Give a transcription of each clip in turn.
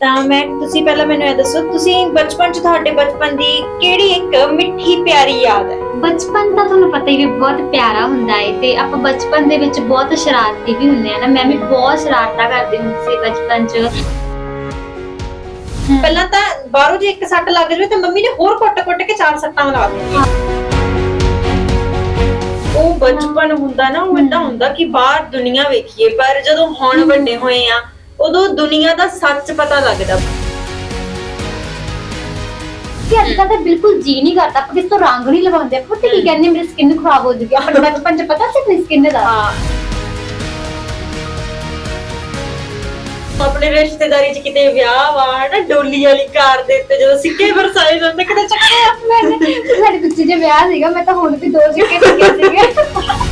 ਤਾਂ ਮੈਂ ਤੁਸੀਂ ਪਹਿਲਾਂ ਮੈਨੂੰ ਇਹ ਦੱਸੋ ਤੁਸੀਂ ਬਚਪਨ ਚ ਤੁਹਾਡੇ ਬਚਪਨ ਦੀ ਕਿਹੜੀ ਇੱਕ ਮਿੱਠੀ ਪਿਆਰੀ ਯਾਦ ਹੈ? ਬਚਪਨ ਤਾਂ ਤੁਹਾਨੂੰ ਪਤਾ ਹੀ ਵੀ ਬਹੁਤ ਪਿਆਰਾ ਹੁੰਦਾ ਹੈ ਤੇ ਆਪਾਂ ਬਚਪਨ ਦੇ ਵਿੱਚ ਬਹੁਤ ਸ਼ਰਾਰਤੀ ਵੀ ਹੁੰਦੇ ਆ ਨਾ। ਮੈਂ ਵੀ ਬਹੁਤ ਸ਼ਰਾਰਤਾਂ ਕਰਦੀ ਹੁੰਦੀ ਸੀ ਬਚਪਨ 'ਚ। ਪਹਿਲਾਂ ਤਾਂ ਬਾਹਰੋਂ ਜੇ ਇੱਕ ਸੱਟ ਲੱਗ ਜਾਵੇ ਤਾਂ ਮੰਮੀ ਨੇ ਹੋਰ ਕੁੱਟ-ਕੁੱਟ ਕੇ ਚਾਰ ਸੱਟਾਂ ਲਾ ਦਿੰਦੀਆਂ ਉਹ ਬਚਪਨ ਹੁੰਦਾ ਨਾ ਉਹ ਇਦਾਂ ਹੁੰਦਾ ਕਿ ਬਾਹਰ ਦੁਨੀਆ ਵੇਖੀਏ ਪਰ ਜਦੋਂ ਹੁਣ ਵੱਡੇ ਹੋਏ ਆ ਉਦੋਂ ਦੁਨੀਆ ਦਾ ਸੱਚ ਪਤਾ ਲੱਗਦਾ। ਕਿ ਅੱਜ ਕੱਲ੍ਹ ਤਾਂ ਬਿਲਕੁਲ ਜੀ ਨਹੀਂ ਕਰਦਾ ਆਪਾਂ ਕਿਸ ਤੋਂ ਰੰਗ ਨਹੀਂ ਲਗਾਉਂਦੇ ਆਪਾਂ ਪਤਾ ਕੀ ਕਹਿੰਦੇ ਮੇਰੀ ਸਕਿਨ ਖਰਾਬ ਹੋ ਜੂਗੀ ਆਪਾਂ ਨੂੰ ਬਚਪਨ 'ਚ ਪਤਾ ਸੀ ਆਪਣੀ ਸਕਿਨ ਦਾ? ਹਾਂ। ਆਪਣੇ ਰਿਸ਼ਤੇਦਾਰੀ ਚ ਕਿਤੇ ਵਿਆਹ ਵਾ ਨਾ ਡੋਲੀ ਵਾਲੀ ਕਾਰ ਦੇ ਉੱਤੇ ਜਦੋਂ ਸਿੱਕੇ ਵਰਸਾਏ ਜਾਂਦੇ ਕਿਤੇ ਚੱਕੇ ਆ। ਮੈंने ਸਾਡੇ ਪਿੱਛੇ ਜੇ ਵਿਆਹ ਸੀਗਾ ਮੈਂ ਤਾਂ ਹੁਣ ਵੀ ਦੋ ਸਿੱਕੇ ਸਿੱਕੇ ਸੀਗੇ।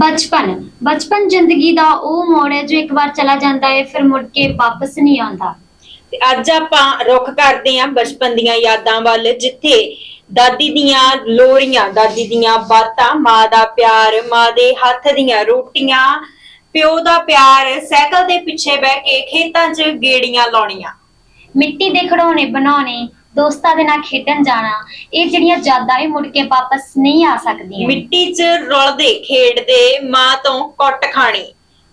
ਬਚਪਨ ਬਚਪਨ ਜ਼ਿੰਦਗੀ ਦਾ ਉਹ ਮੋੜ ਹੈ ਜੋ ਇੱਕ ਵਾਰ ਚਲਾ ਜਾਂਦਾ ਹੈ ਫਿਰ ਮੁੜ ਕੇ ਵਾਪਸ ਨਹੀਂ ਆਉਂਦਾ। ਤੇ ਅੱਜ ਆਪਾਂ ਰੁੱਖ ਕਰਦੇ ਆਂ ਬਚਪਨ ਦੀਆਂ ਯਾਦਾਂ ਵੱਲ ਜਿੱਥੇ ਦਾਦੀ ਦੀਆਂ ਲੋਰੀਆਂ ਦਾਦੀ ਦੀਆਂ ਬਾਤਾਂ ਮਾਂ ਦਾ ਪਿਆਰ ਮਾਂ ਦੇ ਹੱਥ ਦੀਆਂ ਰੋਟੀਆਂ ਪਿਓ ਦਾ ਪਿਆਰ ਸਾਈਕਲ ਦੇ ਪਿੱਛੇ ਬਹਿ ਕੇ ਖੇਤਾਂ 'ਚ ਗੇੜੀਆਂ ਲਾਉਣੀਆਂ। ਮਿੱਟੀ ਦੇ ਖਿਡੌਣੇ ਬਣਾਉਣੇ ਦੋਸਤਾਂ ਦੇ ਨਾਲ ਖੇਡਣ ਜਾਣਾ ਇਹ ਜਿਹੜੀਆਂ ਯਾਦਾਂ ਇਹ ਮੁੜ ਕੇ ਵਾਪਸ ਨਹੀਂ ਆ ਸਕਦੀਆਂ। ਮਿੱਟੀ 'ਚ ਰੁਲਦੇ ਖੇਡਦੇ ਮਾਂ ਤੋਂ ਕੁੱਟ ਖਾਣੀ।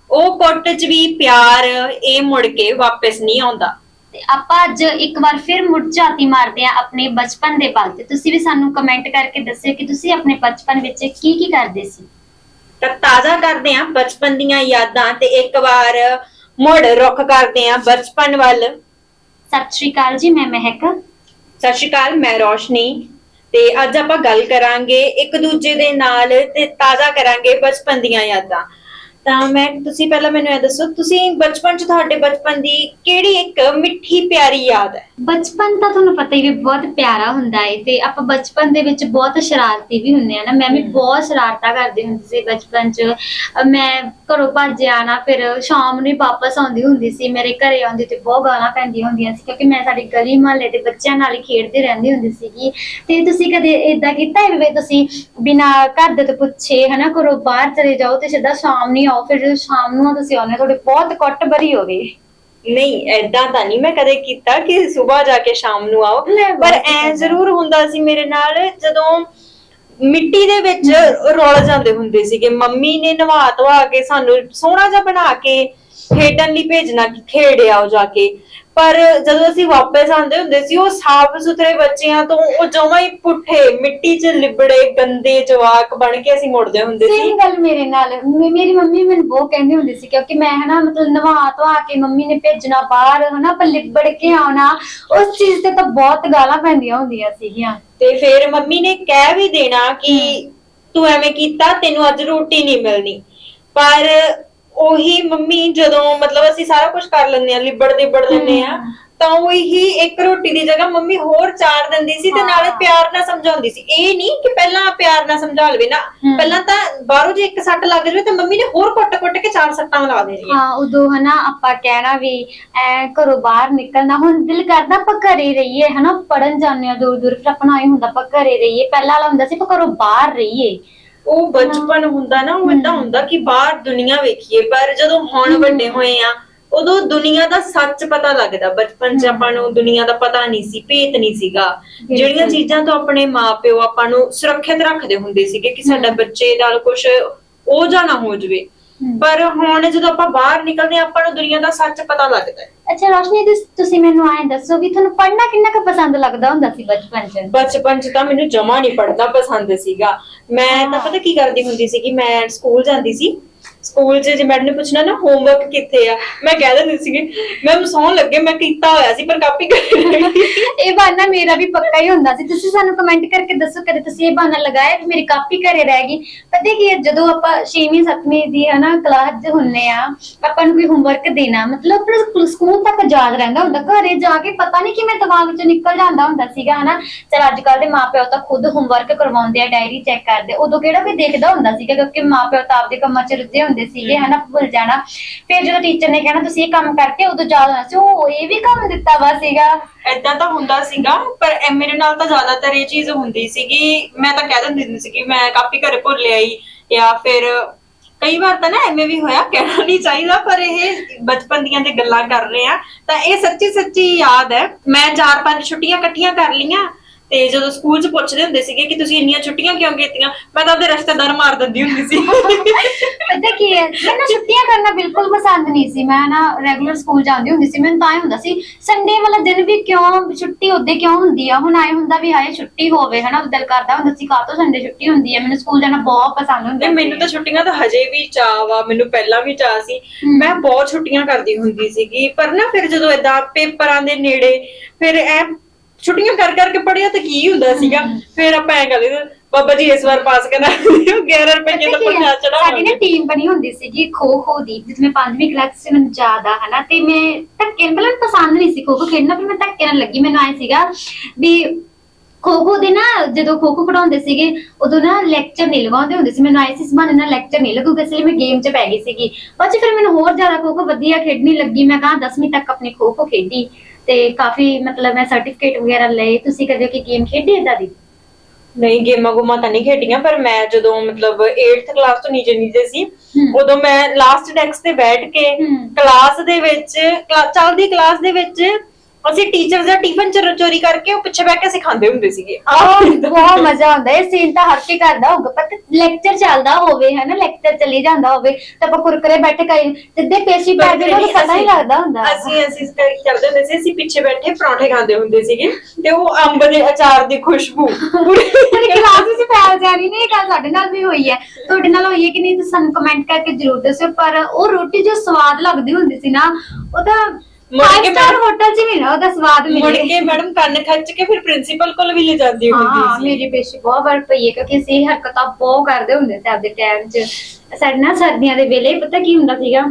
ਉਹ ਕੁੱਟ 'ਚ ਵੀ ਪਿਆਰ ਇਹ ਮੁੜ ਕੇ ਵਾਪਸ ਨਹੀਂ ਆਉਂਦਾ। ਤੇ ਆਪਾਂ ਅੱਜ ਇੱਕ ਵਾਰ ਫਿਰ ਮੁੜ ਝਾਤੀ ਮਾਰਦੇ ਆ ਆਪਣੇ ਬਚਪਨ ਦੇ ਪਲ ਤੇ। ਤੁਸੀਂ ਵੀ ਸਾਨੂੰ ਕਮੈਂਟ ਕਰਕੇ ਦੱਸਿਓ ਕਿ ਤੁਸੀਂ ਆਪਣੇ ਬਚਪਨ ਵਿੱਚ ਕੀ ਕੀ ਕਰਦੇ ਸੀ? ਤਾਂ ਤਾਜ਼ਾ ਕਰਦੇ ਆਂ ਬਚਪਨ ਦੀਆਂ ਯਾਦਾਂ ਤੇ ਇੱਕ ਵਾਰ ਮੁੜ ਰੁੱਖ ਕਰਦੇ ਆਂ ਬਚਪਨ ਵੱਲ। ਸਤਿ ਸ਼੍ਰੀ ਅਕਾਲ ਜੀ ਮੈਂ ਮਹਿਕ। ਸਤਿ ਸ਼੍ਰੀ ਅਕਾਲ, ਮੈਂ ਰੋਸ਼ਨੀ ਤੇ ਅੱਜ ਆਪਾਂ ਗੱਲ ਕਰਾਂਗੇ ਇੱਕ ਦੂਜੇ ਦੇ ਨਾਲ ਤੇ ਤਾਜ਼ਾ ਕਰਾਂਗੇ ਬਚਪਨ ਦੀਆਂ ਯਾਦਾਂ। ਤਾਂ ਮੈਂ ਤੁਸੀਂ ਪਹਿਲਾਂ ਮੈਨੂੰ ਇਹ ਦੱਸੋ ਤੁਸੀਂ ਬਚਪਨ ਚ ਤੁਹਾਡੇ ਬਚਪਨ ਦੀ ਕਿਹੜੀ ਇੱਕ ਮਿੱਠੀ ਪਿਆਰੀ ਯਾਦ ਹੈ? ਬਚਪਨ ਤਾਂ ਤੁਹਾਨੂੰ ਪਤਾ ਹੀ ਵੀ ਬਹੁਤ ਪਿਆਰਾ ਹੁੰਦਾ ਹੈ ਤੇ ਆਪਾਂ ਬਚਪਨ ਦੇ ਵਿੱਚ ਬਹੁਤ ਸ਼ਰਾਰਤੀ ਵੀ ਹੁੰਦੇ ਆ ਨਾ। ਮੈਂ ਵੀ। ਬਹੁਤ ਸ਼ਰਾਰਤਾਂ ਕਰਦੀ ਹੁੰਦੀ ਸੀ ਬਚਪਨ 'ਚ। ਅਹ ਮੈਂ ਘਰੋਂ ਭੱਜ ਆਣਾ ਫਿਰ ਸ਼ਾਮ ਨੂੰ ਹੀ ਵਾਪਸ ਆਉਂਦੀ ਹੁੰਦੀ ਸੀ। ਮੇਰੇ ਘਰੇ ਆਉਂਦੀ ਤੇ ਬਹੁਤ ਗਾਲਾਂ ਪੈਂਦੀਆਂ ਹੁੰਦੀਆਂ ਸੀ ਕਿਉਂਕਿ ਮੈਂ ਸਾਡੀ ਗਲੀ ਮੁਹੱਲੇ ਦੇ ਬੱਚਿਆਂ ਨਾਲ ਹੀ ਖੇਡਦੀ ਰਹਿੰਦੀ ਹੁੰਦੀ ਸੀਗੀ। ਤੇ ਤੁਸੀਂ ਕਦੇ ਇਦਾਂ ਕੀਤਾ ਹੈ ਵੀ ਤੁਸੀਂ ਬਿਨਾਂ ਘਰ ਦੇ ਤੋਂ ਪੁੱਛੇ ਹਨਾ ਘਰੋਂ ਬਾਹਰ ਚਲੇ ਜਾਓ ਤੇ ਸਿੱਧਾ ਸ਼ਾਮ ਨੂੰ ਹੀ ਆਓ ਫਿਰ ਜਦੋਂ ਸ਼ਾਮ ਨੂੰ ਤੁਸੀਂ ਆਉਂਦੇ ਤੁਹਾਡੇ ਬਹੁਤ ਕੁੱਟ ਭਰੀ ਹੋਵੇ ਨਹੀਂ ਐਦਾਂ ਤਾਂ ਨਹੀਂ ਮੈਂ ਕਦੇ ਕੀਤਾ ਕਿ ਸਵੇਰ ਜਾ ਕੇ ਸ਼ਾਮ ਨੂੰ ਆਓ ਪਰ ਬਹੁਤ ਐ। ਜ਼ਰੂਰ ਹੁੰਦਾ ਸੀ ਮੇਰੇ ਨਾਲ ਜਦੋਂ ਮਿੱਟੀ ਦੇ ਵਿੱਚ ਰੁਲ ਜਾਂਦੇ ਹੁੰਦੇ ਸੀਗੇ ਮੰਮੀ ਨੇ ਨਵਾ ਧਵਾ ਕੇ ਸਾਨੂੰ ਸੋਹਣਾ ਜਿਹਾ ਬਣਾ ਕੇ ਖੇਡਣ ਲਈ ਭੇਜਣਾ ਕਿ ਖੇਡ ਆਓ ਜਾ ਕੇ ਪਰ ਜਦੋਂ ਅਸੀਂ ਵਾਪਸ ਆਉਂਦੇ ਹੁੰਦੇ ਸੀ ਉਹ ਸਾਫ਼ ਸੁਥਰੇ ਬੱਚਿਆਂ ਤੋਂ ਉਹ ਜਮਾਂ ਹੀ ਪੁੱਠੇ ਮਿੱਟੀ 'ਚ ਲਿਬੜੇ ਗੰਦੇ ਜਵਾਕ ਬਣ ਕੇ ਅਸੀਂ ਮੁੜਦੇ ਹੁੰਦੇ ਸੀ। ਸੇਮ ਗੱਲ ਮੇਰੇ ਨਾਲ। ਮੇ- ਮੇਰੀ ਮੰਮੀ ਮੈਨੂੰ ਬਹੁਤ ਕਹਿੰਦੀ ਹੁੰਦੀ ਸੀ ਕਿਉਂਕਿ ਮੈਂ ਹਨਾ ਮਤਲਬ ਨਵਾ ਧਵਾ ਕੇ ਮੰਮੀ ਨੇ ਭੇਜਣਾ ਬਾਹਰ ਹਨਾ ਪਰ ਲਿਬੜ ਕੇ ਆਉਣਾ ਉਸ ਚੀਜ਼ ਤੇ ਤਾਂ ਬਹੁਤ ਗਾਲਾਂ ਪੈਂਦੀਆਂ ਹੁੰਦੀਆਂ ਸੀਗੀਆਂ। ਤੇ ਫਿਰ ਮੰਮੀ ਨੇ ਕਹਿ ਵੀ ਦੇਣਾ ਕਿ ਤੂੰ ਐਵੇਂ ਕੀਤਾ ਤੈਨੂੰ ਅੱਜ ਰੋਟੀ ਨਹੀਂ ਮਿਲਣੀ। ਪਰ ਉਹੀ ਮੰਮੀ ਜਦੋਂ ਮਤਲਬ ਅਸੀਂ ਸਾਰਾ ਕੁਝ ਕਰ ਲੈਂਦੇ ਆ ਲਿਬੜ ਲਿਬੜ ਲੈਂਦੇ ਆ। ਤਾਂ ਉਹੀ ਇੱਕ ਰੋਟੀ ਦੀ ਜਗ੍ਹਾ ਮੰਮੀ ਹੋਰ ਚਾਰ ਦਿੰਦੀ ਸੀ ਤੇ ਨਾਲੇ। ਪਿਆਰ ਨਾਲ ਸਮਝਾਉਂਦੀ ਸੀ ਇਹ ਨਹੀਂ ਕਿ ਪਹਿਲਾਂ ਪਿਆਰ ਨਾਲ ਸਮਝਾ ਲਵੇ ਨਾ। ਪਹਿਲਾਂ ਤਾਂ ਬਾਹਰੋਂ ਜੇ ਇੱਕ ਸੱਟ ਲੱਗ ਜਾਵੇ ਤਾਂ ਮੰਮੀ ਨੇ ਹੋਰ ਕੁੱਟ-ਕੁੱਟ ਕੇ ਚਾਰ ਸੱਟਾਂ ਲਾ ਦੇਣੀਆਂ ਹਾਂ ਉਦੋਂ ਹਨਾ ਆਪਾਂ ਕਹਿਣਾ ਵੀ ਐ ਘਰੋਂ ਬਾਹਰ ਨਿਕਲਣਾ ਹੁਣ ਦਿਲ ਕਰਦਾ ਆਪਾਂ ਘਰੇ ਰਹੀਏ ਹਨਾ ਪੜਨ ਜਾਂਦੇ ਆ ਦੂਰ ਦੂਰ ਫਿਰ ਆਪਣਾ ਇਹ ਹੁੰਦਾ ਆਪਾਂ ਘਰੇ ਰਹੀਏ ਪਹਿਲਾਂ ਵਾਲਾ ਹੁੰਦਾ ਸੀ ਆਪਾਂ ਘਰੋਂ ਬਾਹਰ ਰਹੀਏ ਉਹ ਬਚਪਨ ਹੁੰਦਾ ਨਾ ਉਹ ਇਦਾਂ। ਹੁੰਦਾ ਕਿ ਬਾਹਰ ਦੁਨੀਆ ਵੇਖੀਏ ਪਰ ਜਦੋਂ ਹੁਣ। ਵੱਡੇ ਹੋਏ ਆ ਉਦੋਂ ਦੁਨੀਆ ਦਾ ਸੱਚ ਪਤਾ ਲੱਗਦਾ ਬਚਪਨ 'ਚ। ਆਪਾਂ ਨੂੰ ਦੁਨੀਆ ਦਾ ਪਤਾ ਨਹੀਂ ਸੀ ਭੇਤ ਨਹੀਂ ਸੀਗਾ। ਜਿਹੜੀਆਂ ਚੀਜ਼ਾਂ ਤੋਂ ਆਪਣੇ ਮਾਪਿਓ ਆਪਾਂ ਨੂੰ ਸੁਰੱਖਿਅਤ ਰੱਖਦੇ ਹੁੰਦੇ ਸੀਗੇ ਕਿ ਸਾਡਾ। ਬੱਚੇ ਨਾਲ ਕੁਝ ਉਹ ਜਾਣਾ ਹੋ ਜਵੇ। ਪਰ ਹੁਣ ਜਦੋਂ ਆਪਾਂ ਬਾਹਰ ਨਿਕਲਦੇ ਆ ਆਪਾਂ ਨੂੰ ਦੁਨੀਆ ਦਾ ਸੱਚ ਪਤਾ ਲੱਗਦਾ ਹੈ। ਅੱਛਾ ਰੋਸ਼ਨੀ ਤੁਸ- ਤੁਸੀਂ ਮੈਨੂੰ ਐਂ ਦੱਸੋ ਵੀ ਤੁਹਾਨੂੰ ਪੜ੍ਹਨਾ ਕਿੰਨਾ ਕੁ ਪਸੰਦ ਲੱਗਦਾ ਹੁੰਦਾ ਸੀ ਬਚਪਨ 'ਚ? ਬਚਪਨ ਚ ਤਾਂ ਮੈਨੂੰ ਜਮਾ ਨਹੀਂ ਪੜਨਾ ਪਸੰਦ ਸੀਗਾ। ਮੈਂ ਤਾਂ। ਪਤਾ ਕੀ ਕਰਦੀ ਹੁੰਦੀ ਸੀ ਕਿ ਮੈਂ ਸਕੂਲ ਜਾਂਦੀ ਸੀ ਸਕੂਲ 'ਚ, ਜੇ ਮੈਡਮ ਨੇ ਪੁੱਛਣਾ ਨਾ ਹੋਮਵਰਕ ਕਿੱਥੇ ਆ, ਮੈਂ ਕਹਿ ਦਿੰਦੀ ਸੀਗੀ ਮੈਮ ਸੌਣ ਲੱਗੇ, ਮੈਂ ਕੀਤਾ ਹੋਇਆ ਸੀ, ਪਰ ਕਾਪੀ ਕਰ ਰਹੀ ਇਹ ਬਹਾਨਾ ਮੇਰਾ ਵੀ ਪੱਕਾ ਹੀ ਹੁੰਦਾ ਸੀ। ਤੁਸੀਂ ਸਾਨੂੰ ਕਮੈਂਟ ਕਰਕੇ ਦੱਸੋ, ਕਦੇ ਤੁਸੀਂ ਇਹ ਬਹਾਨਾ ਲਗਾਇਆ ਵੀ ਮੇਰੀ ਕਾਪੀ ਘਰੇ ਰਹਿ ਗਈ? ਪਤਾ ਕੀ ਹੈ, ਜਦੋਂ ਆਪਾਂ 6ਵੀਂ 7ਵੀਂ ਦੀ, ਹਨਾ ਕਲਾਸ 'ਚ ਹੁੰਨੇ ਆ, ਆਪਾਂ ਨੂੰ ਕੋਈ ਹੋਮਵਰਕ ਦੇਣਾ, ਮਤਲਬ ਆਪਣਾ ਸਕੂ- ਸਕੂਲ ਤੱਕ ਯਾਦ ਰਹਿੰਦਾ ਹੁੰਦਾ। ਘਰੇ ਜਾ ਕੇ ਪਤਾ ਨਹੀਂ ਕਿਵੇਂ ਦਿਮਾਗ 'ਚੋਂ ਨਿਕਲ ਜਾਂਦਾ ਹੁੰਦਾ ਸੀਗਾ, ਹਨਾ। ਚਲ ਅੱਜ ਕੱਲ ਦੇ ਮਾਪਿਓ ਤਾਂ ਖੁਦ ਹੋਮਵਰਕ ਕਰਵਾਉਂਦੇ ਆ ਡਾਇਰੀ ਚੈੱਕ ਕਰਦੇ ਉਦੋਂ ਕਿਹੜਾ ਕੋਈ ਦੇਖਦਾ ਹੁੰਦਾ ਸੀਗਾ, ਕਿਉਂਕਿ ਮਾਪਿਓ ਤਾਂ ਆਪਦੇ ਕੰਮਾਂ 'ਚ ਰੁੱਝੇ ਹੁੰਦੇ ਹੁੰਦੇ ਸੀਗੇ, ਹਨਾ, ਭੁੱਲ ਜਾਣਾ। ਫਿਰ ਜਦੋਂ ਟੀਚਰ ਨੇ ਕਹਿਣਾ, ਤੁਸੀਂ ਇਹ ਕੰਮ ਕਰਕੇ ਉਦੋਂ ਯਾਦ ਆਉਣਾ ਸੀ ਉਹ ਇਹ ਵੀ ਕੰਮ ਦਿੱਤਾ ਵਾ ਸੀਗਾ। ਏਦਾਂ ਤਾਂ ਹੁੰਦਾ ਸੀਗਾ, ਪਰ ਇਹ ਮੇਰੇ ਨਾਲ ਤਾਂ ਜ਼ਿਆਦਾਤਰ ਇਹ ਚੀਜ਼ ਹੁੰਦੀ ਸੀਗੀ। ਮੈਂ ਤਾਂ ਕਹਿ ਦਿੰਦੀ ਹੁੰਦੀ ਸੀ ਮੈਂ ਕਾਪੀ ਘਰੇ ਭੁੱਲ ਆਈ। ਜਾਂ ਫਿਰ ਕਈ ਵਾਰ ਤਾਂ ਨਾ ਐਵੇਂ ਵੀ ਹੋਇਆ, ਕਹਿਣਾ ਨਹੀਂ ਚਾਹੀਦਾ, ਪਰ ਇਹ ਬਚਪਨ ਦੀਆਂ ਦੇ ਗੱਲਾਂ ਕਰ ਰਹੇ ਆ, ਤਾਂ ਇਹ ਸੱਚੀ ਸੱਚੀ ਯਾਦ ਹੈ। ਮੈਂ ਚਾਰ ਪੰਜ ਛੁੱਟੀਆਂ ਇਕੱਠੀਆਂ ਕਰ ਲੀਆਂ ਤੇ ਜਦੋਂ ਸਕੂਲ 'ਚ ਪੁੱਛਦੇ ਹੁੰਦੇ ਸੀਗੇ ਕਿ ਤੁਸੀਂ ਇੰਨੀਆਂ ਛੁੱਟੀਆਂ ਕਿਉਂ ਕੀਤੀਆਂ ਮੈਂ ਤਾਂ ਆਪਣੇ ਰਿਸ਼ਤੇਦਾਰ ਮਾਰ ਦਿੰਦੀ ਹੁੰਦੀ ਸੀ। ਪਤਾ ਕੀ ਹੈ ਮੈਨੂੰ ਛੁੱਟੀਆਂ ਕਰਨਾ ਬਿਲਕੁਲ ਪਸੰਦ ਨਹੀਂ ਸੀ। ਮੈਂ ਨਾ ਰੈਗੂਲਰ ਸਕੂਲ ਜਾਂਦੀ ਹੁੰਦੀ ਸੀ। ਮੈਨੂੰ ਤਾਂ ਹੀ ਹੁੰਦਾ ਸੀ ਸੰਡੇ ਵਾਲਾ ਦਿਨ ਵੀ ਕਿਉਂ ਛੁੱਟੀ ਉਹਦੇ ਕਿਉਂ ਹੁੰਦੀ ਆ? ਹੁਣ ਆਏ ਹੁੰਦਾ ਵੀ ਹਾਏ ਛੁੱਟੀ ਹੋਵੇ ਹਨਾ ਦਿਲ ਕਰਦਾ ਹੁੰਦਾ ਸੀ ਕਾਹਤੋਂ ਸੰਡੇ ਛੁੱਟੀ ਹੁੰਦੀ ਹੈ ਮੈਨੂੰ ਸਕੂਲ ਜਾਣਾ ਬਹੁਤ ਪਸੰਦ ਹੁੰਦਾ ਤੇ ਮੈਨੂੰ ਤਾਂ ਛੁੱਟੀਆਂ ਤਾਂ ਹਜੇ ਵੀ ਚਾਅ ਵਾ ਮੈਨੂੰ ਪਹਿਲਾਂ ਵੀ ਚਾਅ ਸੀ। ਮੈਂ ਬਹੁਤ ਛੁੱਟੀਆਂ ਕਰਦੀ ਹੁੰਦੀ ਸੀਗੀ। ਪਰ ਨਾ ਫਿਰ ਜਦੋਂ ਏਦਾਂ ਪੇਪਰਾਂ ਦੇ ਨੇੜੇ ਫਿਰ ਐ ਛੁੱਟੀਆਂ ਕਰ ਕਰਕੇ ਪੜਿਆ ਤਾਂ ਕੀ ਹੁੰਦਾ ਸੀਗਾ? ਫਿਰ ਆਪਾਂ ਐ ਕਰਦੇ ਸੀ, ਬਾਬਾ ਜੀ ਇਸ ਵਾਰ ਪਾਸ ਕਰਨਾ। 11 ਰੁਪਏ ਦਾ ਚੜਾ ਸਾਡੀ ਨਾ ਟੀਮ ਬਣੀ ਹੁੰਦੀ ਸੀਗੀ ਖੋ ਖੋ ਦੀ ਜਿਸ ਮੈਂ ਪੰਜਵੀਂ ਕਲਾਸ ਸੀ ਮੈਨੂੰ ਆ ਹਨਾ? ਤੇ ਮੈਂ ਧੱਕੇ ਨਾਲ ਮੈਨੂੰ ਪਸੰਦ ਨਹੀਂ ਸੀ ਖੋ ਖੋ ਖੇਡਣਾ ਪਰ ਮੈਂ ਧੱਕੇ ਨਾਲ ਲੱਗੀ। ਮੈਨੂੰ ਆਏ ਸੀਗਾ ਵੀ ਖੋ ਖੋ ਦੇ ਨਾ ਜਦੋਂ ਖੋ ਖੋ ਖੜਾਉਂਦੇ ਸੀਗੇ ਉਦੋਂ ਨਾ ਲੈਕਚਰ ਨਹੀਂ ਲਗਾਉਂਦੇ ਹੁੰਦੇ ਸੀ। ਮੈਨੂੰ ਆਏ ਸੀ ਸਮਾਨ ਨਾਲ ਲੈਕਚਰ ਨਹੀਂ ਲੱਗੂਗਾ ਇਸ ਲਈ ਮੈਂ ਗੇਮ 'ਚ ਪੈ ਗਈ ਸੀਗੀ। ਬਾਅਦ 'ਚ ਫਿਰ ਮੈਨੂੰ ਹੋਰ ਜ਼ਿਆਦਾ ਖੋ ਖੋ ਵਧੀਆ ਖੇਡਣੀ ਲੱਗੀ। ਮੈਂ ਕਹਾ 10ਵੀਂ ਤੱਕ ਆਪਣੀ ਖੋ ਖੋ ਖੇਡੀ। ਤੇ ਕਾਫੀ ਮਤਲਬ ਮੈਂ ਸਰਟੀਫਿਕੇਟ ਵਗੈਰਾ ਲਏ ਤੁਸੀਂ ਕਦੇ ਕੋਈ ਗੇਮ ਖੇਡੀ ਏਦਾਂ ਦੀ ਨਹੀਂ ਗੇਮਾਂ ਗੁਮਾਂ ਤਾਂ ਨਹੀਂ ਖੇਡੀਆਂ ਪਰ ਮੈਂ ਜਦੋਂ ਮਤਲਬ 8th ਕਲਾਸ ਤੋਂ ਨੀਚੇ ਨੀਚੇ ਸੀ। ਉਦੋਂ ਮੈਂ ਲਾਸਟ ਡੈਸਕ ਤੇ ਬੈਠ ਕੇ। ਕਲਾਸ ਦੇ ਵਿੱਚ ਚੱਲਦੀ ਕਲਾਸ ਦੇ ਵਿੱਚ ਅਸੀਂ ਟੀਚਰ ਦਾ ਟਿਫਨ ਚੋਰ- ਚੋਰੀ ਕਰਕੇ ਉਹ ਪਿੱਛੇ ਬੈਠ ਕੇ ਸਿਖਾਉਂਦੇ ਹੁੰਦੇ ਸੀਗੇ। ਆਹ ਬਹੁਤ ਮਜ਼ਾ ਆਉਂਦਾ ਹੈ ਸੀਨ ਤਾਂ ਹਰ ਕੇ ਕਰਦਾ ਹੋਊਗਾ ਪਰ ਲੈਕਚਰ ਚੱਲਦਾ ਹੋਵੇ ਹੈ ਨਾ ਲੈਕਚਰ ਚੱਲੀ ਜਾਂਦਾ ਹੋਵੇ ਤਾਂ ਆਪਾਂ ਕੁਰਕਰੇ ਬੈਠੇ ਕਈ ਸਿੱਧੇ ਪੇਸ਼ੀ ਪੈ ਜਾਵੇ ਤਾਂ ਪਤਾ ਹੀ ਲੱਗਦਾ ਹੁੰਦਾ। ਅਸੀਂ ਅਸੀਂ ਕੀ ਕਰਦੇ ਹੁੰਦੇ ਸੀ ਅਸੀਂ ਪਿੱਛੇ ਬੈਠੇ ਪਰੌਂਠੇ ਖਾਂਦੇ ਹੁੰਦੇ ਸੀਗੇ ਤੇ ਉਹ ਅੰਬ ਦੇ ਅਚਾਰ ਦੀ ਖੁਸ਼ਬੂ। ਪੂਰੀ ਪੂਰੀ ਕਲਾਸ ਵਿੱਚ ਫੈਲ ਜਾਣੀ ਨਹੀਂ ਇਹ ਗੱਲ ਸਾਡੇ ਨਾਲ ਵੀ ਹੋਈ ਹੈ। ਤੁਹਾਡੇ ਨਾਲ ਹੋਈ ਹੈ ਕਿ ਨਹੀਂ ਤੁਸੀਂ ਸਾਨੂੰ ਕਮੈਂਟ ਕਰਕੇ ਜ਼ਰੂਰ ਦੱਸਿਓ ਪਰ ਉਹ ਰੋਟੀ ਜੋ ਸਵਾਦ ਲੱਗਦੀ ਹੁੰਦੀ ਸੀ ਨਾ ਉਹ ਤਾਂ ਮੁੜ ਕੇ ਫਾਈਵ ਸਟਾਰ ਮੈਂ- ਹੋਟਲ 'ਚ ਵੀ ਨਾ ਉਹਦਾ ਸਵਾਦ ਮੁੜ ਮਿਲੇ ਕੇ ਮੈਡਮ ਕੰਨ ਖੱਚ ਕੇ ਫਿਰ ਪ੍ਰਿੰਸੀਪਲ ਕੋਲ ਵੀ ਲੈ ਜਾਂਦੀ ਹਾਂ ਹੁੰਦੀ ਸੀ। ਮੇਰੀ ਪੇਸ਼ੀ ਬਹੁਤ ਵਾਰ ਪਈ ਹੈ ਕਿਉਂਕਿ ਅਸੀਂ ਇਹ ਹਰਕਤਾਂ ਬਹੁਤ ਕਰਦੇ ਹੁੰਦੇ ਸੀ ਆਪਦੇ ਟਾਈਮ 'ਚ। ਸਾਡੇ ਨਾਲ ਸਰਦੀਆਂ ਦੇ ਵੇਲੇ ਪਤਾ ਕੀ ਹੁੰਦਾ ਸੀਗਾ?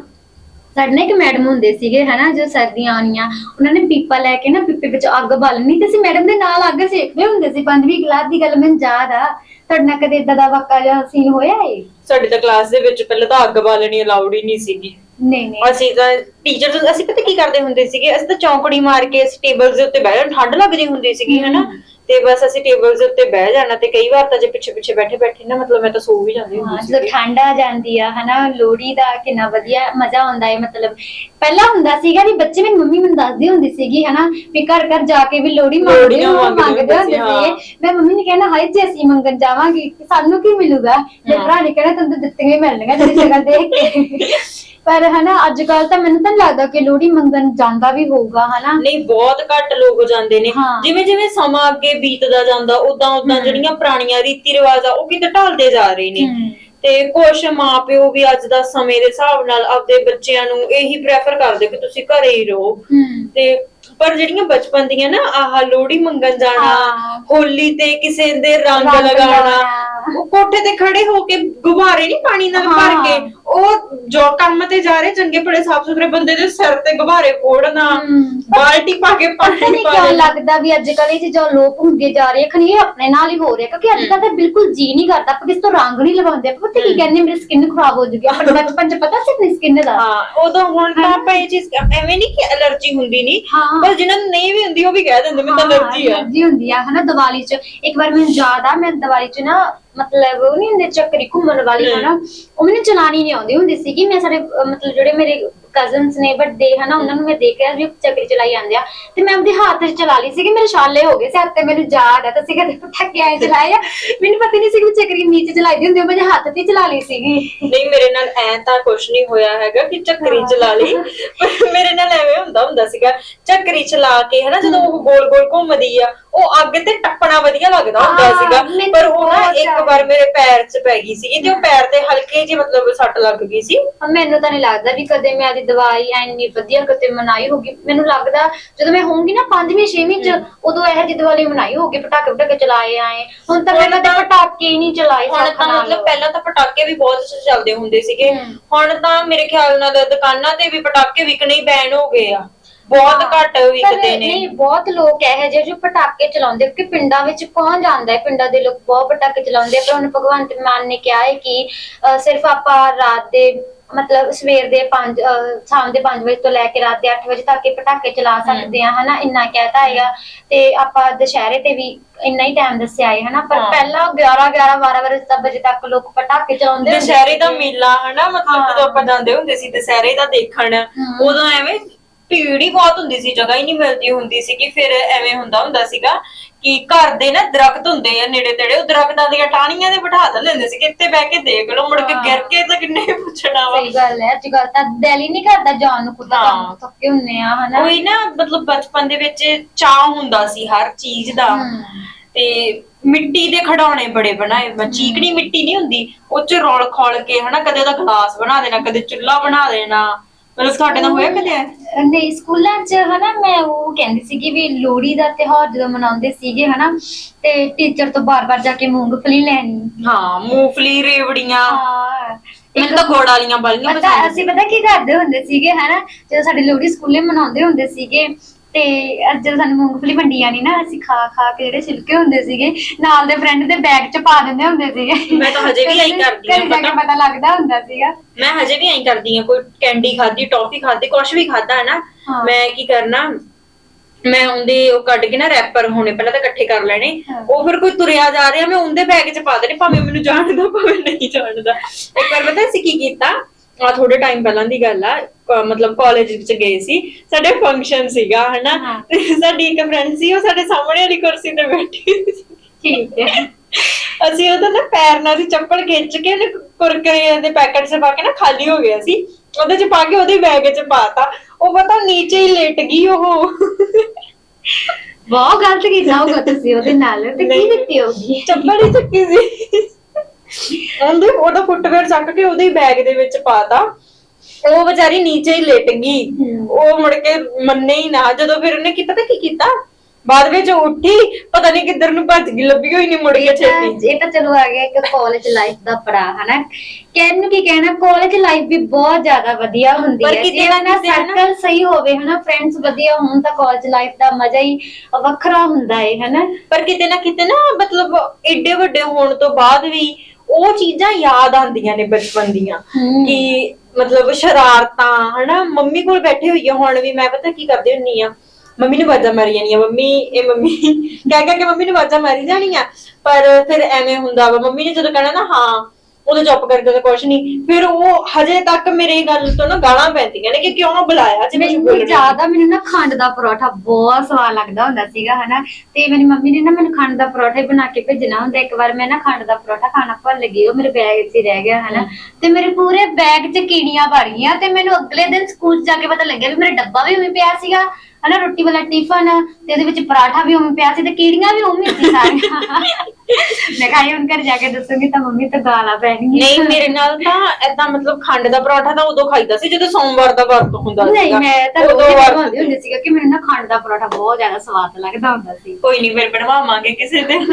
ਸਾਡੇ ਨਾਲ ਇੱਕ ਮੈਡਮ ਹੁੰਦੇ ਸੀਗੇ ਹਨਾ ਜੋ ਸਰਦੀਆਂ ਆਉਣੀਆਂ ਉਹਨਾਂ ਨੇ ਪੀਪਾ ਲੈ ਕੇ ਨਾ ਪੀਪੇ ਵਿੱਚ ਅੱਗ ਬਾਲਣੀ ਤੇ ਅਸੀਂ ਮੈਡਮ ਦੇ ਨਾਲ ਅੱਗ ਸੇਕਦੇ ਹੁੰਦੇ ਸੀ ਪੰਜਵੀਂ ਕਲਾਸ ਦੀ ਗੱਲ ਮੈਨੂੰ ਯਾਦ ਆ। ਤੁਹਾਡੇ ਨਾਲ ਕਦੇ ਇਦਾਂ ਦਾ ਵਾਕਾ ਜਾਂ ਸੀਨ ਹੋਇਆ ਏ? ਸਾਡੀ ਤਾਂ ਕਲਾਸ ਦੇ ਵਿੱਚ ਪਹਿਲਾਂ ਤਾਂ ਅੱਗ ਬਾਲਣੀ ਅਲਾਉਡ ਹੀ ਨਹੀਂ ਸੀਗੀ। ਨਹੀਂ ਨਹੀਂ। ਅਸੀਂ ਤਾਂ ਟੀਚਰ ਅਸੀਂ ਪਤਾ ਕੀ ਕਰਦੇ ਹੁੰਦੇ ਸੀਗੇ? ਅਸੀਂ ਤਾਂ ਚੌਂਕੜੀ ਮਾਰ ਕੇ ਅਸੀਂ ਟੇਬਲਸ ਦੇ ਉੱਤੇ ਬਹਿ ਜਾਣਾ। ਠੰਡ ਲੱਗਦੀ ਹੁੰਦੀ ਸੀਗੀ ਹਨਾ? ਤੇ ਬਸ ਅਸੀਂ ਟੇਬਲਸ ਦੇ ਉੱਤੇ ਬਹਿ ਜਾਣਾ ਤੇ ਕਈ ਵਾਰ ਤਾਂ ਜੇ ਪਿੱਛੇ ਪਿੱਛੇ ਬੈਠੇ ਬੈਠੇ ਨਾ ਮਤਲਬ ਮੈਂ ਤਾਂ ਸੋ ਵੀ ਜਾਂਦੀ ਹਾਂ ਹੁੰਦੀ ਜਦੋਂ ਸੀ ਠੰਡ ਆ ਜਾਂਦੀ ਆ ਹਨਾ? ਲੋਹੜੀ ਦਾ ਕਿੰਨਾ ਵਧੀਆ ਮਜ਼ਾ ਆਉਂਦਾ ਹੈ ਮਤਲਬ। ਪਹਿਲਾਂ ਹੁੰਦਾ ਸੀਗਾ ਵੀ ਬੱਚੇ ਮੇਰੀ ਮੰਮੀ ਮੈਨੂੰ ਦੱਸਦੀ ਹੁੰਦੀ ਸੀਗੀ ਹਨਾ? ਵੀ ਘਰ ਘਰ ਜਾ ਕੇ ਵੀ ਲੋਹੜੀ ਮੰਗਦੇ ਲੋਹੜੀਆਂ ਹੋ ਮੰਗਦੇ ਮੰਗਦੇ ਹੁੰਦੇ ਹੁੰਦੇ ਸੀ, ਮੈਂ ਮੰਮੀ ਨੇ ਕਹਿਣਾ ਹਾਏ ਜੇ ਅਸੀਂ ਮੰਗਣ ਜਾਵਾਂਗੇ ਤੇ ਸਾਨੂੰ ਕੀ ਮਿਲੂਗਾ? ਮੇਰੇ ਭਰਾ ਨੇ ਕਹਿਣਾ ਤੈਨੂੰ ਤਾਂ ਦਿੱਤੀਆਂ ਹੀ ਮਿਲਣਗੀਆਂ ਤੇਰੀ ਸ਼ਕਲ ਦੇਖ ਕੇ। ਪਰ ਹਨਾ ਅੱਜ ਕੱਲ ਤਾਂ ਮੈਨੂੰ ਤਾਂ ਨੀ ਲੱਗਦਾ ਕਿ ਲੋਹੜੀ ਮੰਗਣ ਜਾਂਦਾ ਵੀ ਹੋਊਗਾ ਹਨਾ। ਨਹੀਂ ਬਹੁਤ ਘੱਟ ਲੋਕ ਜਾਂਦੇ ਨੇ। ਹਾਂ। ਜਿਵੇਂ ਜਿਵੇਂ ਸਮਾਂ ਅੱਗੇ ਬੀਤਦਾ ਜਾਂਦਾ ਉਦਾਂ ਉਦਾਂ ਜਿਹੜੀਆਂ ਪੁਰਾਣੀਆਂ ਰੀਤੀ ਰਿਵਾਜ ਆ ਉਹ ਕਿਤੇ ਢਲਦੇ ਜਾ ਰਹੇ ਨੇ। ਹਮ। ਤੇ ਕੁਝ ਮਾਪਿਓ ਵੀ ਅੱਜ ਦਾ ਸਮੇਂ ਦੇ ਹਿਸਾਬ ਨਾਲ ਆਪਦੇ ਬੱਚਿਆਂ ਨੂੰ ਇਹੀ ਪ੍ਰੈਫਰ ਕਰਦੇ ਕਿ ਤੁਸੀਂ ਘਰੇ ਹੀ ਰਹੋ। ਤੇ ਪਰ ਜਿਹੜੀਆਂ ਬਚਪਨ ਦੀਆਂ ਨਾ ਆਹ ਲੋਹੜੀ ਮੰਗਣ ਜਾਣਾ ਹਾਂ। ਹੋਲੀ ਤੇ ਕਿਸੇ ਦੇ ਰੰਗ ਰੰਗ ਲਗਾਉਣਾ ਲਗਾਉਣਾ। ਉਹ ਕੋਠੇ ਤੇ ਖੜੇ ਹੋ ਕੇ ਗੁਬਾਰੇ ਨਹੀਂ ਪਾਣੀ ਨਾਲ ਭਰ ਹਾਂ। ਕੇ ਉਹ ਜੋ ਕੰਮ ਤੇ ਜਾ ਰਹੇ ਚੰਗੇ ਭਲੇ ਸਾਫ਼ ਸੁਥਰੇ ਬੰਦੇ ਦੇ ਸਿਰ ਤੇ ਗੁਬਾਰੇ ਫੋੜਨਾ ਹਮ। ਬਾਲਟੀ ਪਾ ਕੇ ਪਤਾ ਪਾਣੀ ਨਹੀਂ ਪਾ ਕਿਉਂ ਦੇਣਾ। ਲੱਗਦਾ ਵੀ ਅੱਜ ਕੱਲ੍ਹ ਇਹ ਚੀਜ਼ਾਂ ਲੋਪ ਹੁੰਦੀਆਂ ਜਾ ਰਹੀਆਂ ਖਨੀ ਇਹ ਆਪਣੇ ਨਾਲ ਹੀ ਹੋ ਰਿਹਾ ਕਿਉਂਕਿ ਅੱਜ ਕੱਲ੍ਹ ਤਾਂ ਬਿਲਕੁਲ ਜੀ ਨਹੀਂ ਕਰਦਾ ਆਪਾਂ ਕਿਸ ਤੋਂ ਰੰਗ ਨਹੀਂ ਲਗਾਉਂਦੇ ਆਪਾਂ ਪਤਾ ਕੀ ਕਹਿੰਦੇ ਮੇਰੀ ਸਕਿਨ ਖਰਾਬ ਹੋ ਜੂਗੀ ਆਪਣੇ ਬਚਪਨ ਚ ਪਤਾ ਸੀ ਆਪਣੀ ਸਕਿਨ ਦਾ ਹਾਂ ਉਦੋਂ ਹੁਣ ਤਾਂ ਆਪਾਂ ਇਹ ਚੀਜ਼ ਐਵੇਂ ਨਹੀਂ ਕਿ ਅਲਰਜੀ ਹੁੰਦੀ ਨਹੀਂ ਹਾਂ। ਪਰ ਜਿਹਨਾਂ ਨੂੰ ਨਹੀਂ ਵੀ ਹੁੰਦੀ ਉਹ ਵੀ ਕਹਿ ਦਿੰਦੇ ਮੈਨੂੰ ਤਾਂ ਅਲਰਜੀ ਆ। ਅਲਰਜੀ ਹੁੰਦੀ ਆ ਹਨਾ ਦੀਵਾਲੀ ਚ। ਇੱਕ ਵਾਰ ਮੈਨੂੰ ਯਾਦ ਆ ਮੈਂ ਦੀਵਾਲੀ ਚ ਨਾ ਮਤਲਬ ਉਹ ਨਹੀਂ ਹੁੰਦੇ ਚੱਕਰੀ ਘੁੰਮਣ ਵਾਲੀ। ਹਨਾ। ਉਹ ਮੈਨੂੰ ਚਲਾਣੀ ਨਹੀਂ ਆਉਂਦੀ ਹੁੰਦੀ ਸੀਗੀ। ਮੈਂ ਸਾਡੇ ਅਹ, ਮਤਲਬ ਜਿਹੜੇ ਮੇਰੇ ਕਜ਼ਨਸ ਨੇ ਵੱਡੇ ਹਨਾ ਉਹਨਾਂ ਨੂੰ ਮੈਂ ਦੇਖਿਆ ਵੀ ਚੱਕਰੀ ਚਲਾਈ ਜਾਂਦੇ ਆ। ਤੇ ਮੈਂ ਆਪਦੇ ਹੱਥ 'ਚ ਚਲਾ ਲਈ ਸੀਗੀ ਮੇਰੇ ਛਾਲੇ ਹੋ ਗਏ ਸੀ ਹੱਥ ਤੇ ਮੈਨੂੰ ਯਾਦ ਆ ਤੁਸੀਂ ਕਦੇ ਪਟਾਕੇ ਐ ਚਲਾਏ ਆ। ਮੈਨੂੰ ਪਤਾ ਨਹੀਂ ਸੀ ਕਿ ਚੱਕਰੀ ਨੀਚੇ ਚਲਾਈ ਹੁੰਦੀ ਉਹ ਮੈਂ ਹੱਥ ਤੇ ਚਲਾ ਲਈ ਸੀਗੀ। ਨਹੀਂ ਮੇਰੇ ਨਾਲ ਐ ਤਾਂ ਕੁਝ ਨਹੀਂ ਹੋਇਆ ਹੈਗਾ ਕਿ ਚੱਕਰੀ ਚਲਾ ਲਈ। ਪਰ ਮੇਰੇ ਨਾਲ ਐਵੇਂ ਹੁੰਦਾ ਹੁੰਦਾ ਸੀਗਾ ਚੱਕਰੀ ਚਲਾ ਕੇ ਹਨਾ ਜਦੋਂ ਉਹ ਗੋਲ ਗੋਲ ਘੁੰਮਦੀ ਆ ਉਹ ਅੱਗ ਤੇ ਟੱਪਣਾ ਵਧੀਆ ਲੱਗਦਾ ਹੁੰਦਾ ਹਾਂ, ਸੀਗਾ ਮੈਨੂੰ ਪਰ ਉਹ ਨਾ ਬਹੁਤ ਇੱਕ ਜ਼ਿਆਦਾ। ਵਾਰ ਮੇਰੇ ਪੈਰ 'ਚ ਪੈ ਗਈ ਸੀ ਤੇ ਉਹ ਪੈਰ ਤੇ ਹਲਕੇ ਜਿਹੀ ਮਤਲਬ ਸੱਟ ਲੱਗ ਗਈ ਸੀ ਮੈਨੂੰ ਤਾਂ ਨਹੀਂ ਲੱਗਦਾ ਵੀ ਕਦੇ ਮੈਂ ਆਦੀ ਦਵਾਈ ਐਨੀ ਵਧੀਆ ਕਿਤੇ ਮਨਾਈ ਹੋਗੀ ਮੈਨੂੰ ਲੱਗਦਾ ਜਦੋਂ ਮੈਂ ਹੋਊਂਗੀ ਨਾ 5ਵੀਂ 6ਵੀਂ ਚ ਉਦੋਂ ਇਹ ਜਿਹੀ ਦੀਵਾਲੀ ਮਨਾਈ ਹੋਗੀ ਪਟਾਕੇ ਪਟਾਕੇ ਚਲਾਏ ਆਏ ਹੁਣ ਤਾਂ ਮੈਂ ਹੁਣ ਕਦੇ ਤਾਂ- ਪਟਾਕੇ ਹੀ ਨਹੀਂ ਚਲਾਏ ਹੁਣ ਸੌਖ ਤਾਂ ਨਾਲ। ਮਤਲਬ ਪਹਿਲਾਂ ਤਾਂ ਪਟਾਕੇ ਵੀ ਬਹੁਤ ਚੱਲਦੇ ਹੁੰਦੇ ਸੀਗੇ ਹਮ। ਹੁਣ ਤਾਂ ਮੇਰੇ ਖਿਆਲ ਨਾਲ ਦੁਕਾਨਾਂ ਤੇ ਵੀ ਪਟਾਕੇ ਵਿਕਣੇ ਹੀ ਬੈਨ ਹੋ ਗਏ ਆ ਬਹੁਤ ਹਾਂ। ਘੱਟ ਪਰ ਵਿਕਦੇ ਨੇ ਨਹੀਂ ਬਹੁਤ ਲੋਕ ਇਹੋ ਜਿਹੇ ਜੋ ਪਟਾਕੇ ਚਲਾਉਂਦੇ ਕਿ ਪਿੰਡਾਂ ਵਿੱਚ ਕੌਣ ਜਾਂਦਾ ਹੈ ਪਿੰਡਾਂ ਦੇ ਲੋਕ ਬਹੁਤ ਪਟਾਕੇ ਚਲਾਉਂਦੇ ਆ, ਪਰ ਹੁਣ ਭਗਵੰਤ ਮਾਨ ਨੇ ਕਿਹਾ ਹੈ ਕਿ ਅਹ, ਸਿਰਫ ਆਪਾਂ ਰਾਤ ਦੇ ਮਤਲਬ ਸਵੇਰ ਦੇ 5 ਸ਼ਾਮ ਦੇ 5 ਵਜੇ ਤੋਂ ਲੈ ਕੇ ਰਾਤ ਦੇ 8 ਵਜੇ ਤੱਕ ਇਹ ਪਟਾਕੇ ਚਲਾ ਸਕਦੇ ਆ ਹਨਾ ਇੰਨਾ ਕਹਿਤਾ ਹੈਗਾ ਤੇ ਆਪਾਂ ਦੁਸ਼ਹਿਰੇ ਤੇ ਵੀ ਇੰਨਾ ਹੀ ਟਾਈਮ ਦੱਸਿਆ ਹੈ ਹਨਾ ਪਰ ਹਾਂ। ਪਹਿਲਾਂ 11 11 12 ਵਜੇ ਤੱਕ ਲੋਕ ਪਟਾਕੇ ਚਲਾਉਂਦੇ ਹੁੰਦੇ ਦੁਸਹਿਰੇ ਦਾ। ਮੇਲਾ ਹਨਾ ਮਤਲਬ ਹਾਂ। ਜਦੋਂ ਆਪਾਂ ਜਾਂਦੇ ਹੁੰਦੇ ਸੀ ਦੁਸਹਿਰੇ ਦਾ ਦੇਖਣ। ਉਦੋਂ ਐਵੇਂ ਭੀੜ ਹੀ ਬਹੁਤ ਹੁੰਦੀ ਸੀ ਜਗ੍ਹਾ ਹੀ ਨਹੀਂ ਮਿਲਦੀ ਹੁੰਦੀ ਸੀ ਕਿ ਫਿਰ ਐਵੇਂ ਹੁੰਦਾ ਹੁੰਦਾ ਸੀਗਾ ਕਿ ਘਰ ਦੇ ਨਾ ਦਰਖਤ ਹੁੰਦੇ ਆ ਨੇੜੇ ਤੇੜੇ ਉਹ ਦਰਖਤਾਂ ਦੀਆਂ ਟਾਹਣੀਆਂ ਦੇ ਬਿਠਾ ਦਿੰਦੇ ਹੁੰਦੇ ਸੀ ਕਿੱਥੇ ਬਹਿ ਕੇ ਦੇਖ ਲਓ ਮੁੜ ਕੇ। ਗਿਰ ਕੇ ਤਾਂ ਕਿੰਨੇ ਪੁੱਛਣਾ ਵਾ ਸਹੀ ਗੱਲ ਹੈ ਅੱਜ ਕੱਲ ਤਾਂ ਦਿਲ ਹੀ ਨਹੀਂ ਕਰਦਾ ਜਾਣ ਨੂੰ ਖੁਦ ਹਾਂ। ਥੱਕੇ ਹੁੰਨੇ ਆ ਹਨਾ ਉਹੀ ਨਾ ਮਤਲਬ ਬਚਪਨ ਦੇ ਵਿੱਚ ਚਾਹ ਹੁੰਦਾ ਸੀ ਹਰ ਚੀਜ਼ ਦਾ ਹਮ। ਤੇ ਮਿੱਟੀ ਦੇ ਖਿਡੌਣੇ ਬੜੇ ਬਣਾਏ ਮੈਂ ਚੀਕਣੀ ਮਿੱਟੀ ਨਹੀਂ ਹੁੰਦੀ ਉਹ ਚ ਰੋਲ ਖੋਲ ਕੇ ਹਨਾ ਕਦੇ ਉਹਦਾ ਗਲਾਸ ਬਣਾ ਦੇਣਾ ਕਦੇ ਚੁੱਲ੍ਹਾ ਬਣਾ ਦੇਣਾ ਮਤਲਬ ਤੁਹਾਡੇ ਨਾਲ ਹੋਇਆ ਕਦੇ? ਨਹੀਂ ਸਕੂਲਾਂ 'ਚ ਹਨਾ ਮੈਂ ਉਹ ਕਹਿੰਦੀ ਸੀ ਕਿ ਵੀ ਲੋਹੜੀ ਦਾ ਤਿਉਹਾਰ ਜਦੋਂ ਮਨਾਉਂਦੇ ਸੀਗੇ ਹਨਾ ਤੇ ਟੀਚਰ ਤੋਂ ਬਾਰ-ਬਾਰ ਜਾ ਕੇ ਮੂੰਗਫਲੀ ਲੈਣੀ ਹਾਂ ਮੂੰਗਫਲੀ ਰੇਵੜੀਆਂ ਹਾਂ ਮੈਨੂੰ ਤਾਂ ਗੋੜ ਵਾਲੀਆਂ ਬਲੀਆਂ ਪਤਾ ਅਸੀਂ ਪਤਾ ਕੀ ਕਰਦੇ ਹੁੰਦੇ ਸੀਗੇ ਹਨਾ ਜਦੋਂ ਸਾਡੀ ਲੋਹੜੀ ਸਕੂਲੇ ਮਨਾਉਂਦੇ ਹੁੰਦੇ ਸੀਗੇ ਤੇ ਅੱਜ ਜਦੋਂ ਸਾਨੂੰ ਮੂੰਗਫਲੀ ਵੰਡੀ ਜਾਣੀ ਨਾ ਅਸੀਂ ਖਾ ਖਾ ਕੇ ਜਿਹੜੇ ਛਿਲਕੇ ਹੁੰਦੇ ਸੀਗੇ ਨਾਲ ਦੇ ਫਰੈਂਡ ਦੇ ਬੈਗ 'ਚ ਪਾ ਦਿੰਦੇ ਹੁੰਦੇ ਸੀਗੇ ਮੈਂ ਤਾਂ ਹਜੇ ਵੀ ਐਂ ਕਰਦੀ ਹਾਂ, ਘਰੇ ਜਾ ਕੇ ਪਤਾ। ਪਤਾ ਲੱਗਦਾ ਹੁੰਦਾ ਸੀਗਾ ਮੈਂ ਹਜੇ ਵੀ ਐਂ ਕਰਦੀ ਆ ਕੋਈ ਕੈਂਡੀ ਖਾਦੀ ਟੌਫੀ ਖਾਦੀ ਕੁਝ ਵੀ ਖਾਦਾ ਹੈ ਨਾ ਹਾਂ। ਮੈਂ ਕੀ ਕਰਨਾ ਮੈਂ ਉਹਦੇ ਉਹ ਕੱਢ ਕੇ ਨਾ ਰੈਪਰ ਹੋਣੇ ਪਹਿਲਾਂ ਤਾਂ ਇਕੱਠੇ ਕਰ ਲੈਣੇ ਹਾਂ। ਉਹ ਫਿਰ ਕੋਈ ਤੁਰਿਆ ਜਾ ਰਿਹਾ ਮੈਂ ਉਹਦੇ ਬੈਗ 'ਚ ਪਾ ਦੇਣੇ ਭਾਵੇਂ ਮੈਨੂੰ ਜਾਣਦਾ ਭਾਵੇਂ ਨਹੀਂ ਜਾਣਦਾ ਇੱਕ ਵਾਰ ਪਤਾ ਅਸੀਂ ਕੀ ਕੀਤਾ ਆ ਥੋੜੇ ਟਾਈਮ ਪਹਿਲਾਂ ਦੀ ਗੱਲ ਆ ਕ- ਮਤਲਬ ਕਾਲਜ ਵਿੱਚ ਗਏ ਸੀ ਸਾਡੇ ਫੰਕਸ਼ਨ ਸੀਗਾ ਹਨਾ? ਹਾਂ। ਤੇ ਸਾਡੀ ਇੱਕ ਫਰੈਂਡ ਸੀ ਉਹ ਸਾਡੇ ਸਾਹਮਣੇ ਵਾਲੀ ਕੁਰਸੀ ਤੇ ਬੈਠੀ ਸੀ। ਠੀਕ ਹੈ। ਅਸੀਂ ਉਹਦਾ ਨਾ ਪੈਰ ਨਾਲ ਦੀ ਚੱਪਲ ਖਿੱਚ ਕੇ ਉਹਨੇ ਕੁਰਕਰੇ ਦੇ ਪੈਕਟ 'ਚ ਪਾ ਕੇ ਨਾ ਖਾਲੀ ਹੋ ਗਿਆ ਸੀ। ਉਹਦੇ 'ਚ ਪਾ ਕੇ ਉਹਦੇ ਬੈਗ 'ਚ ਪਾਤਾ। ਉਹ ਪਤਾ ਨੀਚੇ ਹੀ ਲੇਟ ਗਈ ਉਹ। ਬਹੁਤ ਗਲਤ ਕੀਤਾ ਹੋਗਾ ਤੁਸੀਂ ਉਹਦੇ ਨਾਲ। ਤੇ ਕੀ ਨਹੀਂ। ਦਿੱਤੀ ਹੋਗੀ ਚੱਪਲ ਹੀ ਚੱਕੀ ਸੀ। ਉਹਦੇ ਉਹਦਾ ਫੁੱਟਵੇਅਰ ਚੱਕ ਕੇ ਉਹਦੇ ਬੈਗ ਦੇ ਵਿੱਚ ਪਾਤਾ। ਉਹ ਵਿਚਾਰੀ ਨੀਚੇ ਹੀ ਲੇਟ ਗਈ। ਉਹ ਮੁੜ ਕੇ ਮੰਨੇ ਹੀ ਨਾ। ਜਦੋਂ ਫਿਰ ਉਹਨੇ ਕੀਤਾ ਤਾਂ ਕੀ ਕੀਤਾ? ਬਾਅਦ ਵਿੱਚ ਉੱਠੀ ਪਤਾ ਨਹੀਂ ਕਿੱਧਰ ਨੂੰ ਭੱਜ ਗਈ ਲੱਭੀ ਹੋਈ ਨਹੀਂ ਮੁੜ ਕੇ ਛੇਤੀ। ਇਹ ਤਾਂ ਚਲੋ ਆ ਗਿਆ ਇੱਕ ਕਾਲਜ ਲਾਈਫ ਦਾ ਪੜਾ ਹਨਾ? ਕਹਿਣ ਨੂੰ ਕੀ ਕਹਿਣਾ ਕਾਲਜ ਲਾਈਫ ਵੀ ਬਹੁਤ ਜ਼ਿਆਦਾ ਵਧੀਆ ਹੁੰਦੀ ਪਰ ਹੈ। ਕਿਤੇ ਜੇ ਨਾ ਸਰਕਲ ਸਹੀ ਹੋਵੇ ਹਨਾ? ਫਰੈਂਡਸ ਵਧੀਆ ਹੋਣ ਤਾਂ ਕਾਲਜ ਲਾਈਫ ਦਾ ਮਜ਼ਾ ਹੀ ਵੱਖਰਾ ਹੁੰਦਾ ਹੈ ਹਨਾ? ਪਰ ਕਿਤੇ ਨਾ ਕਿਤੇ ਨਾ ਮਤਲਬ ਏਡੇ ਵੱਡੇ ਹੋਣ ਤੋਂ ਬਾਅਦ ਵੀ ਉਹ ਚੀਜ਼ਾਂ ਯਾਦ ਆਉਂਦੀਆਂ ਨੇ ਬਚਪਨ ਦੀਆਂ। ਕਿ ਮਤਲਬ ਸ਼ਰਾਰਤਾਂ ਹਨਾ? ਮੰਮੀ ਕੋਲ ਬੈਠੇ ਹੋਈਏ ਹੁਣ ਵੀ ਮੈਂ ਪਤਾ ਕੀ ਕਰਦੀ ਹੁੰਨੀ ਆ। ਮੰਮੀ ਨੂੰ ਵਾਜਾਂ ਮਾਰੀ ਜਾਣੀਆਂ। ਮੰਮੀ ਇਹ ਮੰਮੀ ਕਹਿ ਕਹਿ ਕੇ ਮੰਮੀ ਨੂੰ ਵਾਜਾਂ ਮਾਰੀ ਜਾਣੀਆਂ। ਪਰ ਫਿਰ ਐਵੇਂ ਹੁੰਦਾ ਵਾ ਮੰਮੀ ਨੇ ਜਦੋਂ ਕਹਿਣਾ ਨਾ ਹਾਂ ਉਦੋਂ ਚੁੱਪ ਕਰਕੇ ਤਾਂ ਕੁਛ ਨਹੀਂ। ਫਿਰ ਉਹ ਹਜੇ ਤੱਕ ਮੇਰੇ ਗੱਲ ਤੋਂ ਨਾ ਗਾਲਾਂ ਪੈਂਦੀਆਂ ਨੇ ਕਿ ਕਿਉਂ ਬੁਲਾਇਆ ਜੇ ਕੁਝ ਮੈਨੂੰ ਜ਼ਿਆਦਾ ਮੈਨੂੰ ਨਾ ਖੰਡ ਦਾ ਪਰੌਠਾ ਬਹੁਤ ਸਵਾਦ ਲੱਗਦਾ ਹੁੰਦਾ ਸੀਗਾ ਹਨਾ? ਤੇ ਮੇਰੀ ਮੰਮੀ ਨੇ ਨਾ ਮੈਨੂੰ ਖੰਡ ਦਾ ਪਰੌਠਾ ਹੀ ਬਣਾ ਕੇ ਭੇਜਣਾ ਹੁੰਦਾ। ਇੱਕ ਵਾਰ ਮੈਂ ਨਾ ਖੰਡ ਦਾ ਪਰੌਠਾ ਖਾਣਾ ਭੁੱਲ ਗਈ ਉਹ ਮੇਰੇ ਬੈਗ 'ਚ ਹੀ ਰਹਿ ਗਿਆ ਹਨਾ? ਤੇ ਮੇਰੇ ਪੂਰੇ ਬੈਗ 'ਚ ਕੀੜੀਆਂ ਭਰ ਗਈਆਂ ਤੇ ਮੈਨੂੰ ਅਗਲੇ ਦਿਨ ਸਕੂਲ 'ਚ ਜਾ ਕੇ ਪਤਾ ਲੱਗਿਆ ਵੀ ਮੇਰਾ ਡੱਬਾ ਵੀ ਉਵੇਂ ਪਿਆ ਸੀਗਾ। ਹਨਾ ਰੋਟੀ ਵਾਲਾ ਟਿਫਨ ਤੇ ਉਹਦੇ ਵਿੱਚ ਪਰਾਠਾ ਵੀ ਉਵੇਂ ਪਿਆ ਸੀ ਤੇ ਕੀੜੀਆਂ ਵੀ ਉਵੇਂ ਸੀ ਸਾਰੀਆਂ। ਮੈਂ ਕਹਾਂ ਹੁਣ ਘਰ ਜਾ ਕੇ ਦੱਸੂਗੀ ਤਾਂ ਮੰਮੀ ਤਾਂ ਗਾਲਾਂ ਪੈਣਗੀਆਂ। ਨਹੀਂ ਮੇਰੇ ਨਾਲ ਤਾਂ ਏਦਾਂ ਮਤਲਬ ਖੰਡ ਦਾ ਪਰੌਠਾ ਤਾਂ ਉਦੋਂ ਖਾਈਦਾ ਸੀ ਜਦੋਂ ਸੋਮਵਾਰ ਦਾ ਵਰਤ ਹੁੰਦਾ ਨਹੀਂ ਸੀਗਾ। ਮੈਂ ਤਾਂ ਉਦੋਂ ਵਰਤ- ਬਣਾਉਂਦੀ ਹੁੰਦੀ ਸੀਗਾ ਕਿ ਮੈਨੂੰ ਨਾ ਖੰਡ ਦਾ ਪਰੌਠਾ ਬਹੁਤ ਜ਼ਿਆਦਾ ਸਵਾਦ ਲੱਗਦਾ ਹੁੰਦਾ ਸੀ। ਕੋਈ ਨਹੀਂ ਫਿਰ ਬਣਵਾਵਾਂਗੇ ਕਿਸੇ ਦਿਨ।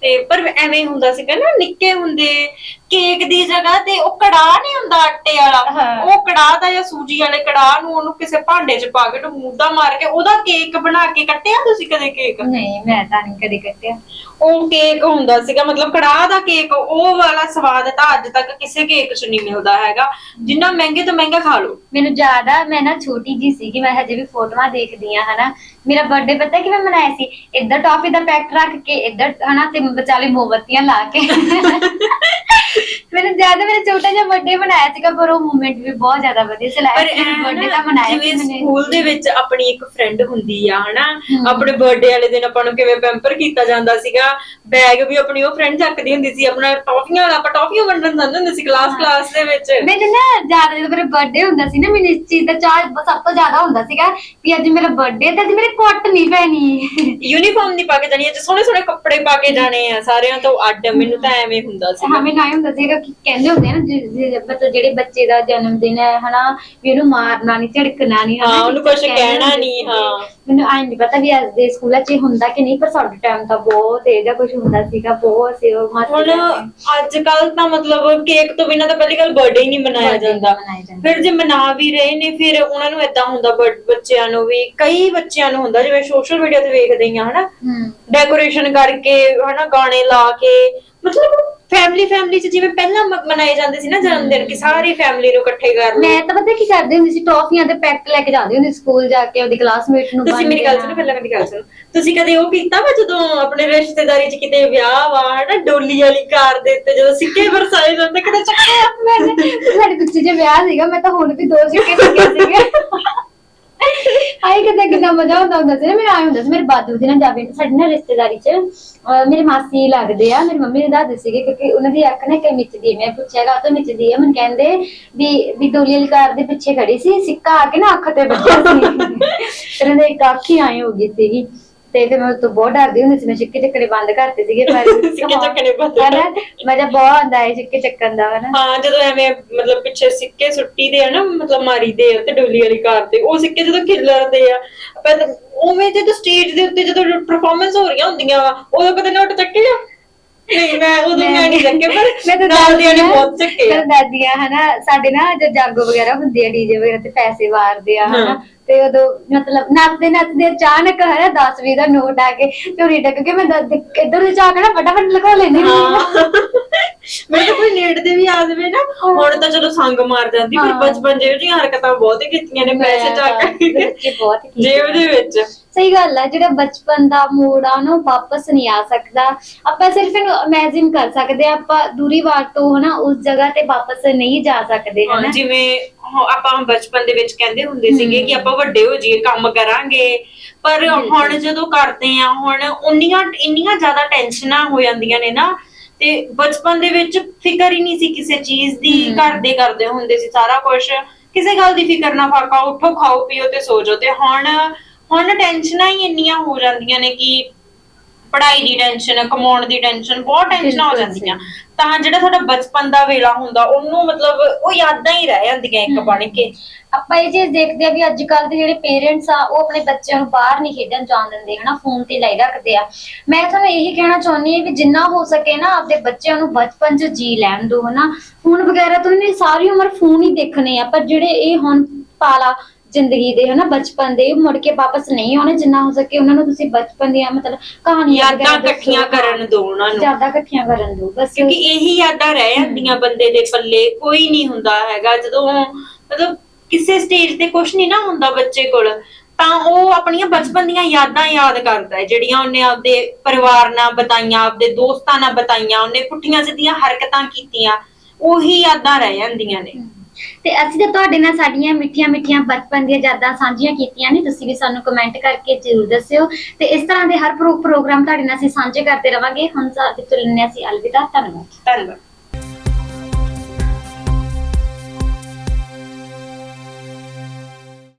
ਤੇ ਪਰ ਐਵੇਂ ਹੁੰਦਾ ਸੀਗਾ ਨਾ ਨਿੱਕੇ ਹੁੰਦੇ ਕੇਕ ਦੀ ਜਗ੍ਹਾ ਤੇ ਉਹ ਕੜਾਹ ਨਹੀਂ ਹੁੰਦਾ ਆਟੇ ਵਾਲਾ। ਹਾਂ। ਉਹ ਕੜਾਹ ਦਾ ਜਾਂ ਸੂਜੀ ਵਾਲੇ ਕੜਾਹ ਨੂੰ ਉਹਨੂੰ ਕਿਸੇ ਭਾਂਡੇ 'ਚ ਪਾ ਕੇ ਤੇ ਮੂਦਾ ਮਾਰ ਕੇ ਉਹਦਾ ਕੇਕ ਬਣਾ ਕੇ ਕੱਟਿਆ ਤੁਸੀਂ ਕਦੇ ਕੇਕ? ਨਹੀਂ ਮੈਂ ਤਾਂ ਨਹੀਂ ਕਦੇ ਕੱਟਿਆ। ਉਹ ਕੇਕ ਹੁੰਦਾ ਸੀਗਾ ਮਤਲਬ ਕੜਾਹ ਦਾ ਕੇਕ ਉਹ ਵਾਲਾ ਸਵਾਦ ਤਾਂ ਅੱਜ ਤੱਕ ਕਿਸੇ ਕੇਕ 'ਚ ਨਹੀਂ ਮਿਲਦਾ ਹੈਗਾ। ਜਿੰਨਾ ਮਹਿੰਗੇ ਤੋਂ ਮਹਿੰਗਾ ਖਾ ਲਓ। ਮੈਨੂੰ ਜ਼ਿਆਦਾ ਮੈਂ ਨਾ ਛੋਟੀ ਜੀ ਸੀਗੀ ਮੈਂ ਹਜੇ ਵੀ ਫੋਟੋਆਂ ਦੇਖਦੀ ਆ ਹਨਾ। ਮੇਰਾ ਬਰਥਡੇ ਪਤਾ ਕਿਵੇਂ ਮਨਾਇਆ ਸੀ? ਇੱਧਰ ਟੌਫੀ ਦਾ ਪੈਕਟ ਰੱਖ ਕੇ ਇੱਧਰ ਹਨਾ ਤੇ ਵਿਚਾਲੇ ਮੋਮਬੱਤੀਆਂ ਲਾ ਕੇ। ਮੈਨੂੰ ਜ਼ਿਆਦਾ ਮੇਰਾ ਛੋਟਾ ਜਿਹਾ ਬਰਥਡੇ ਬਣਾਇਆ ਸੀਗਾ ਪਰ ਉਹ ਮੂਮੈਂਟ ਵੀ ਬਹੁਤ ਜ਼ਿਆਦਾ ਵਧੀਆ ਸੀ। ਪਰ ਲਾਈਫ ਐਂ ਬਰਥਡੇ ਨਾ, ਤਾਂ ਮਨਾਇਆ ਸੀ ਜਿਵੇਂ ਮੈਨੇ। ਸਕੂਲ ਦੇ ਵਿੱਚ ਆਪਣੀ ਇੱਕ ਫਰੈਂਡ ਹੁੰਦੀ ਆ ਹਨਾ। ਆਪਣੇ ਬਰਥਡੇ ਵਾਲੇ ਦਿਨ ਆਪਾਂ ਨੂੰ ਕਿਵੇਂ ਪੈਂਪਰ ਕੀਤਾ ਜਾਂਦਾ ਸੀਗਾ? ਬੈਗ ਵੀ ਆਪਣੀ ਉਹ ਫਰੈਂਡ ਚੱਕਦੀ ਹੁੰਦੀ ਸੀ ਆਪਣਾ ਟੌਫੀਆਂ ਵਾਲਾ ਆਪਾਂ ਟੌਫੀਆਂ ਵੰਡਣ ਜਾਂਦੇ ਹੁੰਦੇ ਸੀ ਕਲਾਸ। ਕਲਾਸ ਦੇ ਵਿੱਚ। ਮੈਨੂੰ ਨਾ ਜ਼ਿਆਦਾ ਜਦੋਂ ਮੇਰਾ ਬਰਥਡੇ ਹੁੰਦਾ ਸੀ ਨਾ ਮੈਨੂੰ ਇਸ ਚੀਜ਼ ਦਾ ਚਾਹ ਸਭ ਤੋਂ ਜ਼ਿਆਦਾ ਹੁੰਦਾ ਸੀਗਾ ਵੀ ਅੱਜ ਮੇਰਾ ਬਰਥਡੇ ਤੇ ਅੱਜ ਮੇਰੇ ਕੁੱਟ ਨਹੀਂ ਪੈਣੀ ਯੂਨੀਫਾਰਮ ਨਹੀਂ ਪਾ ਕੇ ਜਾਣੀ ਅੱਜ ਸੋਹਣੇ ਸੋਹਣੇ ਕੱਪੜੇ ਪਾ ਕੇ ਜਾਣੇ ਆ ਸਾਰਿਆਂ ਤੋਂ ਅੱਡ ਮੈਨੂੰ ਤਾਂ ਐਵੇਂ ਹੁੰਦਾ ਸੀ ਹੀ ਹੁੰਦਾ ਸੀਗਾ ਕਿ ਕਹਿੰਦੇ ਹੁੰਦੇ ਆ ਨਾ ਜਿ- ਜਿ- ਮਤਲਬ ਜਿਹੜੇ ਬੱਚੇ ਦਾ ਜਨਮ ਦਿਨ ਹੈ ਹਨਾ ਵੀ ਉਹਨੂੰ ਮਾਰਨਾ ਨਹੀਂ ਝੜਕਣਾ ਨਹੀਂ ਹਾਂ, ਉਹਨੂੰ ਕੁਛ ਕਹਿਣਾ ਨੀ, ਹਾਂ। ਮੈਨੂੰ ਆਈ ਨਹੀਂ ਪਤਾ ਵੀ ਅੱਜ ਦੇ ਸਕੂਲਾਂ 'ਚ ਹੁੰਦਾ ਕਿ ਨਹੀਂ ਪਰ ਸਾਡੇ ਟਾਈਮ ਤਾਂ ਬਹੁਤ ਇਹ ਜਿਹਾ ਕੁਝ ਹੁੰਦਾ ਸੀਗਾ ਬਹੁਤ ਸੀ ਉਹ ਹੁਣ। ਅੱਜ ਕੱਲ ਤਾਂ ਮਤਲਬ ਕੇਕ ਤੋਂ ਬਿਨਾਂ ਤਾਂ ਪਹਿਲੀ ਗੱਲ ਬਰਥਡੇ ਹੀ ਨਹੀਂ ਮਨਾਇਆ ਜਾਂਦਾ ਨਹੀਂ। ਫਿਰ ਜੇ ਮਨਾ ਵੀ ਰਹੇ ਨੇ ਫਿਰ ਉਹਨਾਂ ਨੂੰ ਏਦਾਂ ਹੁੰਦਾ ਬੱਚਿਆਂ ਨੂੰ ਵੀ ਕਈ ਬੱਚਿਆਂ ਨੂੰ ਹੁੰਦਾ ਜਿਵੇਂ ਸੋਸ਼ਲ ਮੀਡੀਆ ਤੇ ਵੇਖਦੇ ਹੀ ਹਨਾ? ਹੂੰ। ਡੈਕੋਰੇਸ਼ਨ ਕਰਕੇ ਹਨਾ ਗਾਣੇ ਲਾ ਕੇ ਮਤਲਬ ਫੈਮਿਲੀ ਫੈਮਿਲੀ ਚ ਜਿਵੇਂ ਪਹਿਲਾਂ ਮ- ਮਨਾਏ ਜਾਂਦੇ ਸੀ ਨਾ ਜਨਮ ਦਿਨ ਕਿ ਸਾਰੀ ਫੈਮਿਲੀ ਨੂੰ ਇਕੱਠੇ ਕਰ ਲਓ। ਮੈਂ ਤਾਂ ਪਤਾ ਕੀ ਕਰਦੀ ਹੁੰਦੀ ਸੀ ਟੌਫੀਆਂ ਦੇ ਪੈਕ ਲੈ ਕੇ ਜਾਂਦੀ ਹੁੰਦੀ ਸੀ ਸਕੂਲ ਜਾ ਕੇ ਉਹਦੀ ਕਲਾਸਮੇਟ ਨੂੰ ਤੁਸੀਂ ਮੇਰੀ ਗੱਲ। ਸੁਣੋ ਪਹਿਲਾਂ ਮੇਰੀ ਗੱਲ ਸੁਣੋ। ਤੁਸੀਂ ਕਦੇ ਉਹ ਕੀਤਾ ਵਾ ਜਦੋਂ ਆਪਣੇ ਰਿਸ਼ਤੇਦਾਰੀ ਚ ਕਿਤੇ ਵਿਆਹ ਵਾ ਹਨਾ ਡੋਲੀ ਵਾਲੀ ਕਾਰ ਦੇ ਉੱਤੇ ਜਦੋਂ ਸਿੱਕੇ ਵਰਸਾਏ ਜਾਂਦੇ ਕਿਤੇ ਚੱਕਿਆ ਮੈਂ ਸਾਡੇ ਪਿੱਛੇ ਜੇ ਵਿਆਹ ਸੀਗਾ ਮੈਂ ਤਾਂ ਹੁਣ ਵੀ ਦੋ ਸਿੱਕੇ ਸਿੱਕੇ ਸੀਗੇ। ਆਈ ਕਿਤੇ ਕਿੰਨਾ ਮਜ਼ਾ ਹੁੰਦਾ ਹੁੰਦਾ ਸੀ ਨਾ ਮੇਰਾ ਆਏ ਹੁੰਦਾ ਸੀ ਮੇਰੇ ਬਾਦੂ ਦੀ ਨਾ ਜਾਵੇ ਸਾਡੀ ਨਾ ਰਿਸ਼ਤੇਦਾਰੀ ਚ ਅਹ ਮੇਰੇ ਮਾਸੀ ਲੱਗਦੇ ਆ ਮੇਰੀ ਮੰਮੀ ਨੇ ਦੱਸਦੇ ਸੀਗੇ ਕਿਉਂਕਿ ਉਹਨਾਂ ਦੀ ਅੱਖ ਨਾ ਕਿ ਮਿੱਚਦੀ ਹੈ। ਮੈਂ ਪੁੱਛਿਆਗਾ ਤਾਂ ਮਿੱਚਦੀ ਹੈ ਮੈਨੂੰ ਕਹਿੰਦੇ ਵੀ ਵੀ ਡੋਲੀ ਵਾਲੀ ਕਾਰ ਦੇ ਪਿੱਛੇ ਖੜੀ ਸੀ ਸਿੱਕਾ ਆ ਕੇ ਨਾ ਅੱਖ ਤੇ ਵੱਜਿਆ ਸੀ ਇਹਨਾਂ ਦੇ ਇੱਕ ਅੱਖ ਹੀ ਆਏ ਹੋ ਗਈ ਸੀਗੀ ਤੇ ਫਿਰ ਮੈਂ ਉਹ ਤੋਂ ਬਹੁਤ ਡਰਦੀ ਹੁੰਦੀ ਸੀ ਮੈਂ ਸਿੱਕੇ ਚੱਕਣੇ ਬੰਦ ਕਰਤੇ ਸੀਗੇ ਪਰ ਸਿੱਕੇ ਚੱਕਣੇ ਬੰਦ ਹਨਾ ਮਜ਼ਾ ਬਹੁਤ ਆਉਂਦਾ ਹੈ ਸਿੱਕੇ ਚੱਕਣ ਦਾ ਹਨਾ। ਹਾਂ ਜਦੋਂ ਐਵੇਂ ਮਤਲਬ ਪਿੱਛੇ ਸਿੱਕੇ ਸੁੱਟੀ ਦੇ ਆ ਨਾ ਮਤਲਬ ਮਾਰੀ ਦੇ ਤੇ ਡੋਲੀ ਵਾਲੀ ਕਾਰ ਤੇ ਉਹ ਸਿੱਕੇ ਜਦੋਂ ਖਿਲਰਦੇ ਆ ਪਰ ਉਵੇਂ ਜਦੋਂ ਸਟੇਜ ਦੇ ਉੱਤੇ ਜਦੋਂ ਪਰਫਾਰਮੈਂਸ ਹੋ ਰਹੀਆਂ ਹੁੰਦੀਆਂ ਵਾ ਉਦੋਂ ਕਦੇ ਨੋਟ ਚੱਕੇ ਆ? ਨਹੀਂ ਮੈਂ ਉਦੋਂ ਮੈਂ ਨਹੀਂ ਚੱਕੇ ਮੈਂ ਪਰ ਤਾਂ ਨਾਲ ਦੀਆਂ ਨੇ ਬਹੁਤ ਚੱਕੇ ਮੈਂ ਤਾਂ ਦਾਦੀਆਂ ਹਨਾ ਸਾਡੇ ਨਾ ਜਦ ਜਾਗੋ ਵਗੈਰਾ ਹੁੰਦੀ ਆ ਡੀਜੇ ਵਗੈਰਾ ਤੇ ਪੈਸੇ ਵਾਰਦੇ ਆ ਹਨਾ। ਤੇ ਉਦੋਂ ਮਤਲਬ ਨੱਚਦੇ ਨੱਚਦੇ ਅਚਾਨਕ ਹਨਾ 10 20 ਦਾ ਨੋਟ ਆ ਕੇ ਚੋਰੀ ਟੱਕ ਕੇ ਮੈਂ ਇੱਧਰ ਦੇ ਜਾ ਕੇ ਨਾ ਫਟਾਫਟ ਲਗਾ ਲੈਂਦੀ ਹਾਂ। ਹਾਂ। ਮੈਨੂੰ ਤਾਂ ਕੋਈ ਨੇੜ ਦੇ ਵੀ ਆ ਜਾਵੇ ਨਾ ਹੁਣ ਤਾਂ ਚਲੋ ਸੰਗ ਮਾਰ ਜਾਂਦੀ ਪਰ ਹਾਂ। ਬਚਪਨ ਜਿਹੋ ਜਿਹੀਆਂ ਹਰਕਤਾਂ ਬਹੁਤ ਹੀ ਕੀਤੀਆਂ ਨੇ ਪੈਸੇ ਚੱਕ ਕੇ। ਬਹੁਤ ਜੇਬ ਦੇ ਵਿੱਚ। ਸਹੀ ਗੱਲ ਹੈ ਜਿਹੜਾ ਬਚਪਨ ਦਾ ਮੂਡ ਆ ਉਹਨੂੰ ਵਾਪਸ ਨਹੀਂ ਆ ਸਕਦਾ। ਆਪਾਂ ਸਿਰਫ ਇਹਨੂੰ ਇਮੇਜਿਨ ਕਰ ਸਕਦੇ ਆ ਆਪਾਂ ਦੂਰੀ ਵਾਰ ਤੋਂ ਹਨਾ ਉਸ ਜਗ੍ਹਾ ਤੇ ਵਾਪਸ ਨਹੀਂ ਜਾ ਸਕਦੇ ਹਾਂ, ਹਨਾ। ਜਿਵੇਂ ਆਪਾਂ ਬਚਪਨ ਦੇ ਵਿੱਚ ਕਹਿੰਦੇ ਹੁੰਦੇ ਸੀਗੇ ਕਿ ਆਪਾਂ ਵੱਡੇ ਹੋ ਜਾਈਏ ਕੰਮ ਕਰਾਂਗੇ ਪਰ। ਹੁਣ ਜਦੋਂ ਕਰਦੇ ਆ ਹੁਣ ਉਨੀਆਂ ਇੰਨੀਆਂ ਜ਼ਿਆਦਾ ਟੈਨਸ਼ਨਾਂ ਹੋ ਜਾਂਦੀਆਂ ਨੇ ਨਾ ਤੇ ਬਚਪਨ ਦੇ ਵਿੱਚ ਫਿਕਰ ਹੀ ਨਹੀਂ ਸੀ ਕਿਸੇ ਚੀਜ਼ ਦੀ। ਘਰ ਦੇ ਕਰਦੇ ਹੁੰਦੇ ਸੀ ਸਾਰਾ ਕੁਝ ਕਿਸੇ ਗੱਲ ਦੀ ਫਿਕਰ ਨਾ ਫਾਕਾ ਉੱਠੋ ਖਾਓ ਪੀਓ ਤੇ ਸੋ ਜਾਓ ਤੇ ਹੁਣ ਹੁਣ ਟੈਨਸ਼ਨਾਂ ਹੀ ਇੰਨੀਆਂ ਹੋ ਜਾਂਦੀਆਂ ਨੇ ਕਿ ਪੜ੍ਹਾਈ ਦੀ ਟੈਨਸ਼ਨ ਕਮਾਉਣ ਦੀ ਟੈਨਸ਼ਨ ਬਹੁਤ ਟੈਨਸ਼ਨਾਂ ਹੋ ਬਿਲਕੁਲ ਜਾਂਦੀਆਂ। ਤਾਂ ਜਿਹੜਾ ਤੁਹਾਡਾ ਬਚਪਨ ਦਾ ਵੇਲਾ ਹੁੰਦਾ ਉਹਨੂੰ ਮਤਲਬ ਉਹ ਯਾਦਾਂ ਹੀ ਰਹਿ ਜਾਂਦੀਆਂ ਇੱਕ। ਬਣ ਕੇ। ਆਪਾਂ ਇਹ ਚੀਜ਼ ਦੇਖਦੇ ਆ ਵੀ ਅੱਜ ਕੱਲ ਦੇ ਜਿਹੜੇ ਪੇਰੈਂਟਸ ਆ ਉਹ ਆਪਣੇ ਬੱਚਿਆਂ ਨੂੰ ਬਾਹਰ ਨਹੀਂ ਖੇਡਣ ਜਾਣ ਦਿੰਦੇ ਹਨਾ ਫੋਨ ਤੇ ਲਾਈ ਰੱਖਦੇ ਆ। ਮੈਂ ਤੁਹਾਨੂੰ ਇਹੀ ਕਹਿਣਾ ਚਾਹੁੰਦੀ ਹਾਂ ਵੀ ਜਿੰਨਾ ਹੋ ਸਕੇ ਨਾ ਆਪਦੇ ਬੱਚਿਆਂ ਨੂੰ ਬਚਪਨ 'ਚ ਜੀ ਲੈਣ ਦਿਓ ਹਨਾ। ਫੋਨ ਵਗੈਰਾ ਤੋਂ ਇਹਨੇ ਸਾਰੀ ਉਮਰ ਫੋਨ ਹੀ ਦੇਖਣੇ ਆ ਪਰ ਜਿਹੜੇ ਇਹ ਹੁਣ ਪਾਲਾ ਜ਼ਿੰਦਗੀ ਦੇ ਹਨਾ ਬਚਪਨ ਦੇ ਮੁੜ ਕੇ ਵਾਪਸ ਨਹੀਂ ਆਉਣੇ ਜਿੰਨਾ ਹੋ ਸਕੇ ਉਹਨਾਂ ਨੂੰ ਤੁਸੀਂ ਬਚਪਨ ਦੀਆਂ ਮਤਲਬ ਕਹਾਣੀਆਂ ਯਾਦਾਂ ਵਗੈਰਾ ਦੱਸੋ। ਇਕੱਠੀਆਂ ਕਰਨ ਦੋ ਉਹਨਾਂ ਨੂੰ। ਯਾਦਾਂ ਇਕੱਠੀਆਂ ਕਰਨ ਦਿਓ ਬਸ। ਕਿਉਂਕਿ ਇਹੀ ਯਾਦਾਂ ਰਹਿ ਜਾਂਦੀਆਂ ਬੰਦੇ ਦੇ ਪੱਲੇ ਕੋਈ ਨਹੀਂ ਹੁੰਦਾ ਹੈਗਾ ਜਦੋਂ ਮਤਲਬ ਕਿਸੇ ਸਟੇਜ ਤੇ ਕੁਝ ਨਹੀਂ ਨਾ ਹੁੰਦਾ ਬੱਚੇ ਕੋਲ ਤਾਂ ਉਹ ਆਪਣੀਆਂ ਬਚਪਨ ਦੀਆਂ ਯਾਦਾਂ ਯਾਦ ਕਰਦਾ ਹੈ ਜਿਹੜੀਆਂ ਉਹਨੇ ਆਪਦੇ ਪਰਿਵਾਰ ਨਾਲ ਬਤਾਈਆਂ ਆਪਦੇ ਦੋਸਤਾਂ ਨਾਲ ਬਤਾਈਆਂ ਉਹਨੇ ਪੁੱਠੀਆਂ ਸਿੱਧੀਆਂ ਹਰਕਤਾਂ ਕੀਤੀਆਂ ਉਹੀ ਯਾਦਾਂ ਰਹਿ ਜਾਂਦੀਆਂ ਨੇ। ਤੇ ਅਸੀਂ ਤਾਂ ਤੁਹਾਡੇ ਨਾਲ ਸਾਡੀਆਂ ਮਿੱਠੀਆਂ ਮਿੱਠੀਆਂ ਬਚਪਨ ਦੀਆਂ ਯਾਦਾਂ ਸਾਂਝੀਆਂ ਕੀਤੀਆਂ ਨੇ, ਤੁਸੀਂ ਵੀ ਸਾਨੂੰ ਕਮੈਂਟ ਕਰਕੇ ਜ਼ਰੂਰ ਦੱਸਿਓ। ਤੇ ਇਸ ਤਰ੍ਹਾਂ ਦੇ ਹਰ ਪ੍ਰੋ- ਪ੍ਰੋਗਰਾਮ ਤੁਹਾਡੇ ਨਾਲ ਅਸੀਂ ਸਾਂਝੇ ਕਰਦੇ ਰਵਾਂਗੇ। ਹੁਣ ਸਾਡੇ ਤੋਂ ਲੈਣੇ ਅਸੀਂ ਅਲਵਿਦਾ, ਧੰਨਵਾਦ। ਧੰਨਵਾਦ।